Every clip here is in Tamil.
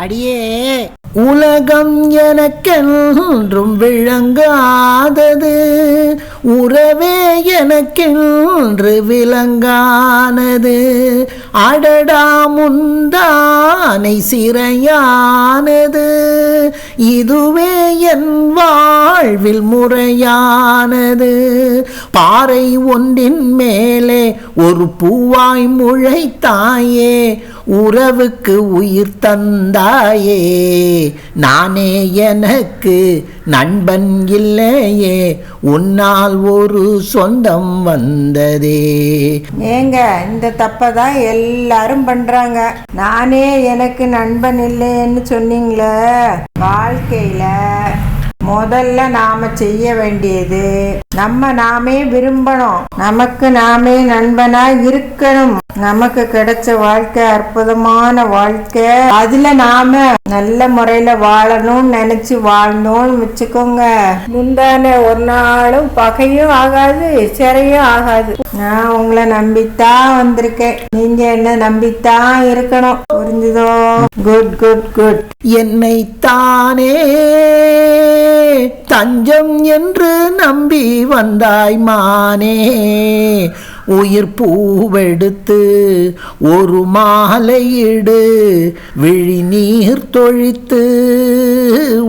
அடியே. உலகம் எனக்கென்றும் விளங்காதது. உறவே எனக்கென்று விளங்கானது. அடடா முந்தானை சிறையானது. இதுவே என் வா வாழ்வில் முறையானது. பாறை ஒன்றின் மேலே ஒரு பூவாய் முளைத்தாயே. உறவுக்கு உயிர் தந்தாயே. நானே எனக்கு நண்பன் இல்லையே. உன்னால் ஒரு சொந்தம் வந்ததே. ஏங்க இந்த தப்பை தான் எல்லாரும் பண்றாங்க. நானே எனக்கு நண்பன் இல்லைன்னு சொன்னீங்களே. வாழ்க்கையில. முதல்ல நாம செய்ய வேண்டியது நம்ம நாமே விரும்பணும். நமக்கு நாமே நண்பனா இருக்கணும். நமக்கு கிடைச்ச வாழ்க்கை அற்புதமான வாழ்க்கை. அதுல நாம நல்ல முறையில வாழணும்னு நினைச்சு வாழ்ந்தோம்னு வச்சுக்கோங்க. முந்தான ஒரு நாளும் பகையும் ஆகாது சிறையும் ஆகாது. நான் உங்களை நம்பித்தான் வந்திருக்கேன். நீங்க என்ன நம்பித்தான் இருக்கணும். புரிஞ்சுதோ? குட் குட் குட் என்னை தானே தஞ்சம் என்று நம்பி வந்தாய் மானே. உயிர் பூவெடுத்து ஒரு மாலையிடு விழி நீர் தொழித்து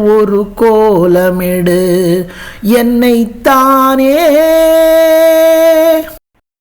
ஒரு கோலமிடு. என்னைத்தானே